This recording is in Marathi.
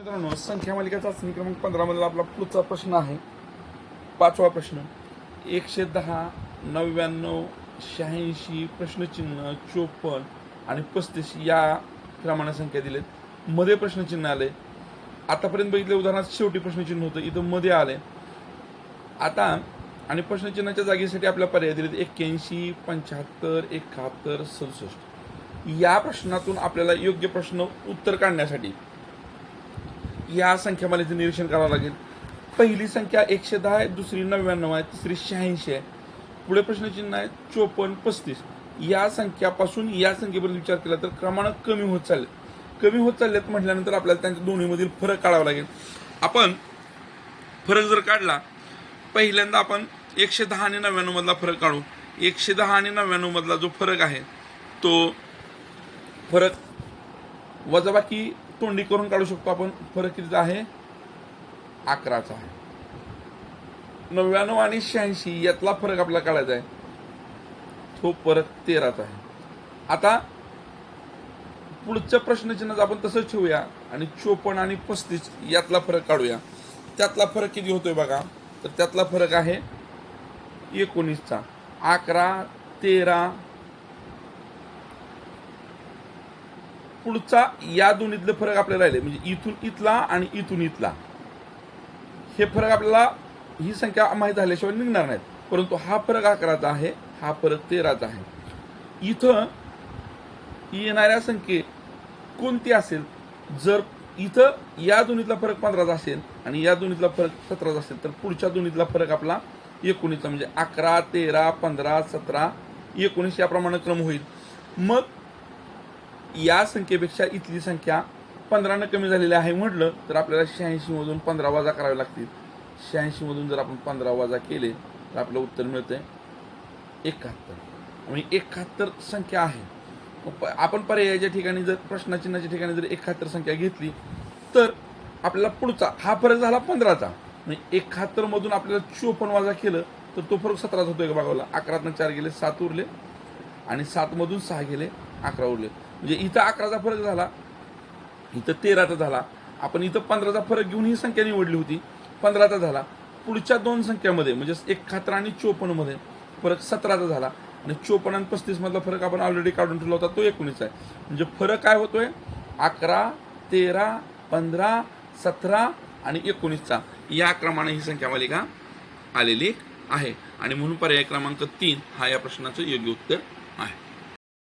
मित्रांनो संख्या मालिका चाचणी क्रमांक पंधरामधला आपला पुढचा प्रश्न आहे. पाचवा प्रश्न एकशे दहा नव्याण्णव शहाऐंशी प्रश्नचिन्ह चोपन्न आणि पस्तीस या क्रमाने संख्या दिलेत. मध्ये प्रश्नचिन्ह आले. आतापर्यंत बघितले उदाहरणार्थ शेवटी प्रश्नचिन्ह होतं इथं मध्ये आले. आता आणि प्रश्नचिन्हाच्या जागेसाठी आपल्या पर्याय दिलेत एक्क्याऐंशी पंच्याहत्तर एकाहत्तर सदुसष्ट. या प्रश्नातून आपल्याला योग्य प्रश्न उत्तर काढण्यासाठी या संख्यामालेचं निरीक्षण करावं लागेल. पहिली संख्या एकशे दहा आहे दुसरी नव्याण्णव आहे तिसरी शहाऐंशी आहे. पुढे प्रश्नचिन्ह आहे चोपन्न पस्तीस. या संख्यापासून या संख्येपर्यंत विचार केला तर क्रमांक कमी होत चालले. कमी होत चाललेत म्हटल्यानंतर आपल्याला त्यांच्या दोन्हीमधील फरक काढावा लागेल. आपण फरक जर काढला पहिल्यांदा आपण एकशे दहा आणि नव्याण्णवमधला फरक काढू. एकशे दहा आणि नव्याण्णवमधला जो फरक आहे तो फरक वजाबाकी तोंडी करून काढू शकतो आपण. फरक कितीचा आहे? अकराचा आहे. नव्याण्णव आणि शहाऐंशी यातला फरक आपल्याला काढायचा आहे. तो फरक तेराचा आहे. आता पुढच्या प्रश्नचिन्हाचं आपण तसंच ठेवूया. आणि चोपन्न आणि पस्तीस यातला फरक काढूया. त्यातला फरक किती होतोय बघा? तर त्यातला फरक आहे एकोणीसचा. अकरा तेरा पुढचा या दोन्हीतले फरक आपल्याला राहिले. म्हणजे इथून इथला आणि इथून इथला. हे फरक आपल्याला ही संख्या माहीत झाल्याशिवाय निघणार नाहीत. परंतु हा फरक अकराचा आहे हा फरक तेराचा आहे. इथं येणाऱ्या संख्ये कोणती असेल? जर इथं या दोन्हीतला फरक पंधराचा असेल आणि या दोन्हीतला फरक सतराचा असेल तर पुढच्या दोन्हीतला फरक आपला एकोणीसचा म्हणजे अकरा तेरा पंधरा सतरा एकोणीस याप्रमाणे क्रम होईल. मग या संख्येपेक्षा इथली संख्या पंधरानं कमी झालेली आहे म्हटलं तर आपल्याला शहाऐंशीमधून पंधरा वजा करावे लागतील. शहाऐंशीमधून जर आपण पंधरा वजा केले तर आपलं उत्तर मिळतंय एकाहत्तर. म्हणजे एकाहत्तर संख्या आहे. मग प- आपण पर्यायाच्या ठिकाणी जर प्रश्नचिन्हाच्या ठिकाणी जर एकाहत्तर संख्या घेतली तर आपल्याला पुढचा हा फरक झाला पंधराचा. म्हणजे एकाहत्तरमधून आपल्याला चोपन्न वाजा केलं तर तो फरक सतराचा होतोय का बघावला अकरातनं चार गेले सात उरले. आणि सातमधून सहा गेले अकरा उरले. म्हणजे इथं अकराचा फरक झाला इथं तेराचा झाला. आपण इथं पंधराचा फरक घेऊन ही संख्या निवडली होती. पंधराचा झाला. पुढच्या दोन संख्यामध्ये म्हणजे एकाहत्तर आणि चोपन्नमध्ये फरक सतराचा झाला. आणि चोपन्न आणि पस्तीसमधला फरक आपण ऑलरेडी काढून ठेवला होता तो एकोणीस आहे. म्हणजे फरक काय होतोय? अकरा तेरा पंधरा सतरा आणि एकोणीसचा. या क्रमाने ही संख्या मालिका आलेली आहे. आणि म्हणून पर्याय क्रमांक तीन हा या प्रश्नाचं योग्य उत्तर आहे.